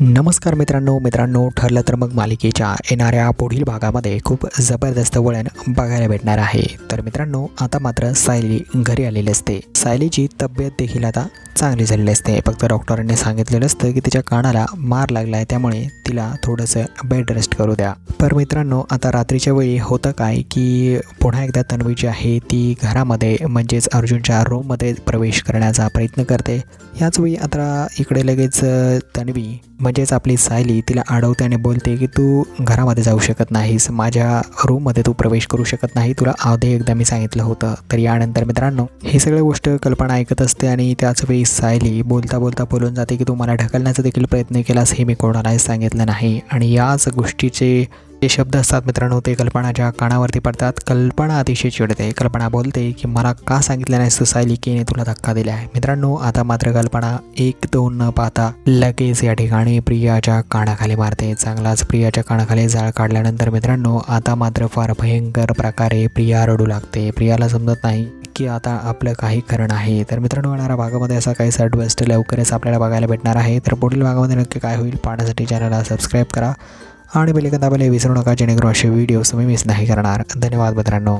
नमस्कार मित्रांनो मित्रांनो ठरलं तर मग मालिकेच्या येणाऱ्या पुढील भागामध्ये खूप जबरदस्त वळण बघायला भेटणार आहे. तर मित्रांनो आता मात्र सायली घरी आलेली असते. सायलीची तब्येत देखील आता चांगली झालेली असते. फक्त डॉक्टरांनी सांगितलेलं असतं की तिच्या कानाला मार लागला आहे त्यामुळे तिला थोडंसं बेड रेस्ट करू द्या. पर मित्रांनो आता रात्रीच्या वेळी होतं काय की पुन्हा एकदा तन्वी जी आहे ती घरामध्ये म्हणजेच अर्जुनच्या रूममध्ये प्रवेश करण्याचा प्रयत्न करते. याच वेळी आता इकडे लगेच तन्वी म्हणजेच आपली सायली तिला अडवते आणि बोलते की तू घरामध्ये जाऊ शकत नाहीस. माझ्या रूममध्ये तू प्रवेश करू शकत नाही. तुला आधी एकदा मी सांगितलं होतं. तर यानंतर मित्रांनो ही सगळं गोष्ट कल्पना ऐकत असते आणि त्याच वेळी सायली बोलता बोलता बोलून जाते की तू मला ढकलण्याचा देखील प्रयत्न केलास हे मी कोणालाही सांगितलं नाही. आणि याच गोष्टीचे जे शब्द असतात मित्रांनो ते कल्पनाच्या कानावरती पडतात. कल्पना अतिशय चिडते कल्पना बोलते की मला का सांगितलं नाहीस तू सायली की तुला धक्का दिला आहे? मित्रांनो आता मात्र कल्पना एक दोन न पाहता लगेच या ठिकाणी प्रियाच्या कानाखाली मारते. चांगलाच प्रियाच्या कानाखाली जाळ काढल्यानंतर मित्रांनो आता मात्र फार भयंकर प्रकारे प्रिया रडू लागते. प्रियाला समजत नाही की आता आपलं काही कारण आहे तर मित्रांनो येणाऱ्या भागामध्ये असा काही सर्ट बेस्ट लवकरच आपल्याला बघायला भेटणार आहे. तर पुढील भागामध्ये नक्की काय होईल पाहण्यासाठी चॅनलला सबस्क्राईब करा. आणि बेलिकन दाबायला विसरू नका जेणेकरून असे व्हिडिओज तुम्ही मिस नाही करणार धन्यवाद मित्रांनो